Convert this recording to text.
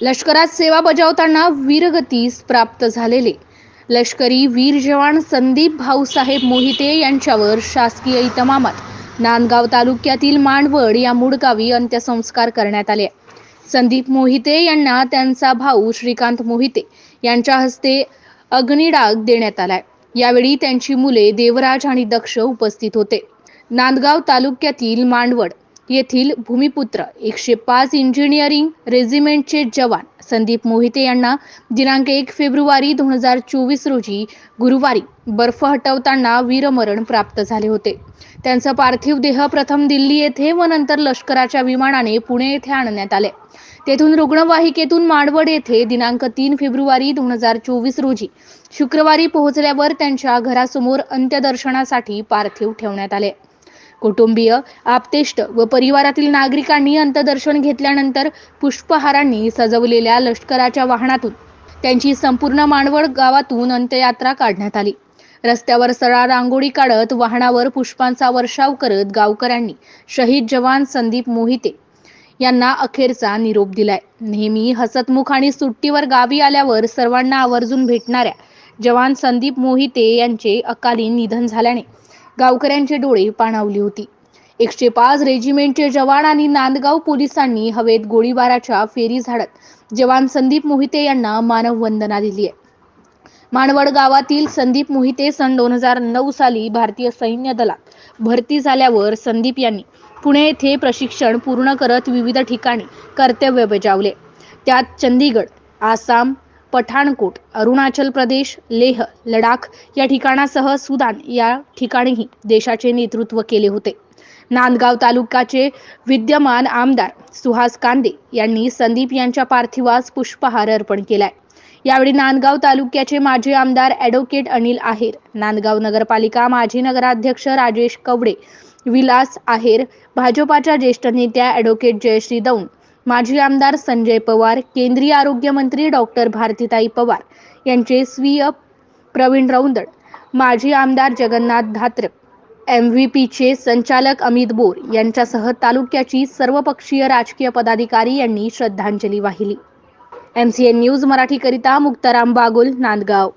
लष्करात सेवा बजावताना वीरगतीस प्राप्त झालेले. लष्करी वीर जवान संदीप भाऊसाहेब मोहिते यांच्यावर शासकीय इतमामात नांदगाव तालुक्यातील मांडवड या मूळ गावी अंत्यसंस्कार करण्यात आले. संदीप मोहिते यांना त्यांचा भाऊ श्रीकांत मोहिते यांच्या हस्ते अग्निडाग देण्यात आलाय. यावेळी त्यांची मुले देवराज आणि दक्ष उपस्थित होते. नांदगाव तालुक्यातील मांडवड येथील भूमिपुत्र एकशे पाच इंजिनिअरिंग रेजिमेंटचे जवान संदीप मोहिते यांना दिनांक एक फेब्रुवारी दोन हजार चोवीस रोजी गुरुवारी बर्फ हटवताना वीरमरण प्राप्त झाले होते. त्यांचा पार्थिव देह प्रथम दिल्ली येथे व नंतर लष्कराच्या विमानाने पुणे येथे आणण्यात आले. तेथून रुग्णवाहिकेतून मांडवड येथे दिनांक तीन फेब्रुवारी दोन हजार चोवीस रोजी शुक्रवारी पोहोचल्यावर त्यांच्या घरासमोर अंत्यदर्शनासाठी पार्थिव ठेवण्यात आले. कुटुंबीय आप्तेष्ट व परिवारातील नागरिकांनी अंतदर्शन घेतल्यानंतर पुष्पहारांनी सजवलेल्या लष्कराच्या वाहनातून त्यांची संपूर्ण मांडवळ गावातून अंत्ययात्रा काढण्यात आली. रस्त्यावर सरळ रांगोळी काढत वाहनावर पुष्पांचा वर्षाव करत गावकऱ्यांनी शहीद जवान संदीप मोहिते यांना अखेरचा निरोप दिलाय. नेहमी हसतमुख आणि सुट्टीवर गावी आल्यावर सर्वांना आवर्जून भेटणाऱ्या जवान संदीप मोहिते यांचे अकाली निधन झाल्याने गावकऱ्यांचे डोळे पाणावली होती. एकशे पाच रेजिमेंटचे जवान आणि नांदगाव पोलिसांनी हवेत गोळीबाराच्या फेरी झाडत जवान संदीप मोहिते यांना मानववंदना दिली आहे. मानवड गावातील संदीप मोहिते सन दोन हजार नऊ साली भारतीय सैन्य दलात भरती झाल्यावर संदीप यांनी पुणे येथे प्रशिक्षण पूर्ण करत विविध ठिकाणी कर्तव्य बजावले. त्यात चंदीगड आसाम पठाणकोट अरुणाचल प्रदेश लेह लडाख या ठिकाणासह सुदान या ठिकाणीही देशाचे नेतृत्व केले होते. नांदगाव तालुक्याचे विद्यमान आमदार सुहास कांदे यांनी संदीप यांच्या पार्थिवास पुष्पहार अर्पण केलाय. यावेळी नांदगाव तालुक्याचे माजी आमदार ॲडव्होकेट अनिल आहेर नांदगाव नगरपालिका माजी नगराध्यक्ष राजेश कवडे विलास आहेर भाजपाच्या ज्येष्ठ नेत्या ॲडव्होकेट जयश्री दौंड माजी आमदार संजय पवार केंद्रीय आरोग्यमंत्री डॉक्टर भारतीताई पवार यांचे स्वीय प्रवीण रौंदड माजी आमदार जगन्नाथ धात्रक एम व्ही पीचे संचालक अमित बोर यांच्यासह तालुक्याची सर्वपक्षीय राजकीय पदाधिकारी यांनी श्रद्धांजली वाहिली. एम सी एन न्यूज मराठीकरिता मुक्ताराम बागुल नांदगाव.